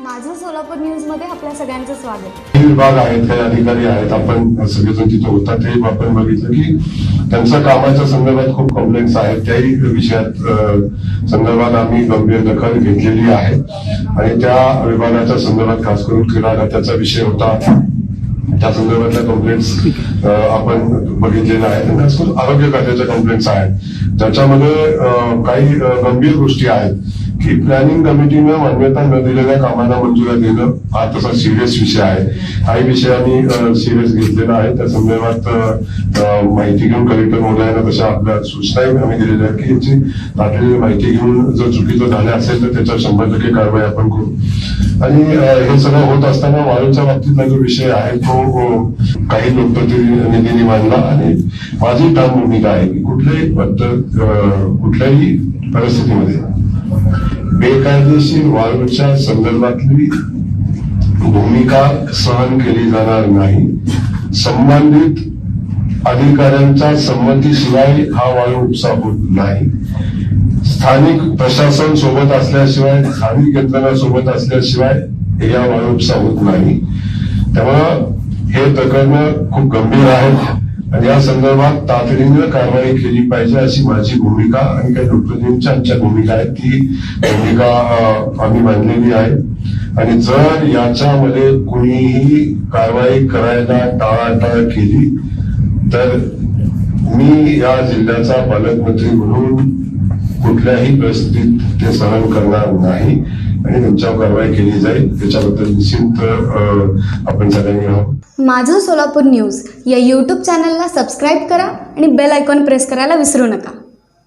माझं सोलापूर न्यूजमध्ये आपल्या सगळ्यांचं स्वागत. काही विभाग आहेत काही अधिकारी आहेत. आपण सगळेजण तिथे होतात ते आपण बघितलं की त्यांच्या कामाच्या संदर्भात खूप कंप्लेंट्स आहेत. त्याही विषयात संदर्भात आम्ही गंभीर दखल घेतलेली आहे. आणि त्या विभागाच्या संदर्भात खास करून क्रीडा खात्याचा विषय होता. त्या संदर्भातल्या कंप्लेंट्स आपण बघितलेल्या आहेत. आणि खास करून आरोग्य खात्याच्या कंप्लेंट्स आहेत. त्याच्यामध्ये काही गंभीर गोष्टी आहेत. की प्लॅनिंग कमिटीनं मान्यता न दिलेल्या कामांना मंजुरा देणं हा तसा सिरियस विषय आहे. काही विषय आम्ही सिरियस घेतलेला आहे. त्या संदर्भात माहिती घेऊन कलेक्टर महोदयांना तशा आपल्या सूचनाही आम्ही दिलेल्या आहेत की याची तातडीने माहिती घेऊन जर चुकीचं झालं असेल तर त्याच्यावर शंभर टक्के कारवाई आपण करू. आणि हे सगळं होत असताना वाळूच्या बाबतीतला जो विषय आहे तो काही लोकप्रतिनिधींनी मांडला आणि माझी ठाम भूमिका आहे की कुठल्याही कुठल्याही परिस्थितीमध्ये बेकायदेशीर वाळूच्या संदर्भातली भूमिका सहन केली जाणार नाही. संबंधित अधिकाऱ्यांच्या संमतीशिवाय हा वाळू उपसा होत नाही. स्थानिक प्रशासन सोबत असल्याशिवाय स्थानिक यंत्रणा सोबत असल्याशिवाय हे या वाळू उपसा होत नाही. त्यामुळं हे प्रकरण खूप गंभीर आहेत आणि या संदर्भात तातडीनं कारवाई केली पाहिजे अशी माझी भूमिका आणि काही लोकप्रतिनिधींच्या आमच्या भूमिका आहेत. ती भूमिका आम्ही मांडलेली आहे. आणि जर याच्यामध्ये कुणीही कारवाई करायला टाळाटाळ केली तर मी या जिल्ह्याचा पालकमंत्री म्हणून कुठल्याही परिस्थितीत ते सहन करणार नाही. आणि त्यांच्यावर कारवाई केली जाईल. त्याच्याबद्दल निश्चित आपण सगळ्यांनी आहोत. माझं सोलापूर न्यूज या यूट्यूब चॅनलला सबस्क्राईब करा आणि बेल आयकॉन प्रेस करायला विसरू नका.